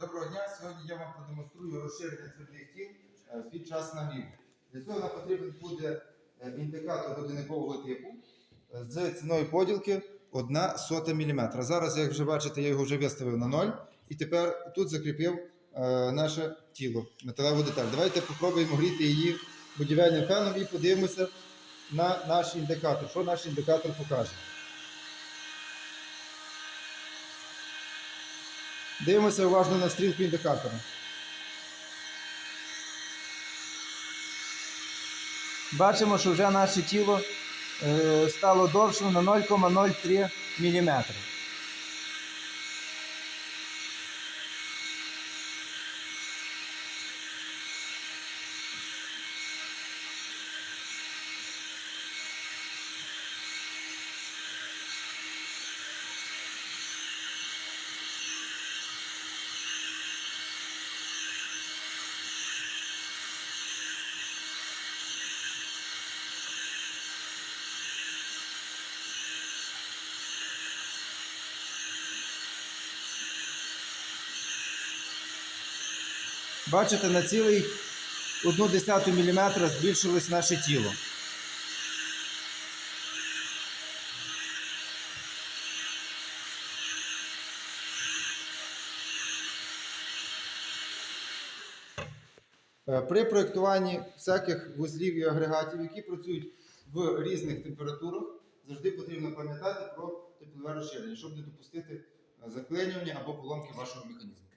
Доброго дня! Сьогодні я вам продемонструю розширення твердих тіл е, під час нагріву. Для цього нам потрібен буде е, індикатор годинникового типу е, з ціною поділки 1 сота мм. Зараз, як вже бачите, я його вже виставив на 0 і тепер тут закріпив наше тіло, металеву деталь. Давайте спробуємо гріти її будівельним феном і подивимося на наш індикатор. Що наш індикатор покаже? Дивимося уважно на стрілку індикатора. Бачимо, що вже наше тіло е, стало довшим на 0,03 мм. Бачите, на цілий 1,1 мм збільшилось наше тіло. Е, При проєктуванні всяких вузлів і агрегатів, які працюють в різних температурах, завжди потрібно пам'ятати про теплове розширення, щоб не допустити е, заклинювання або поломки вашого механізму.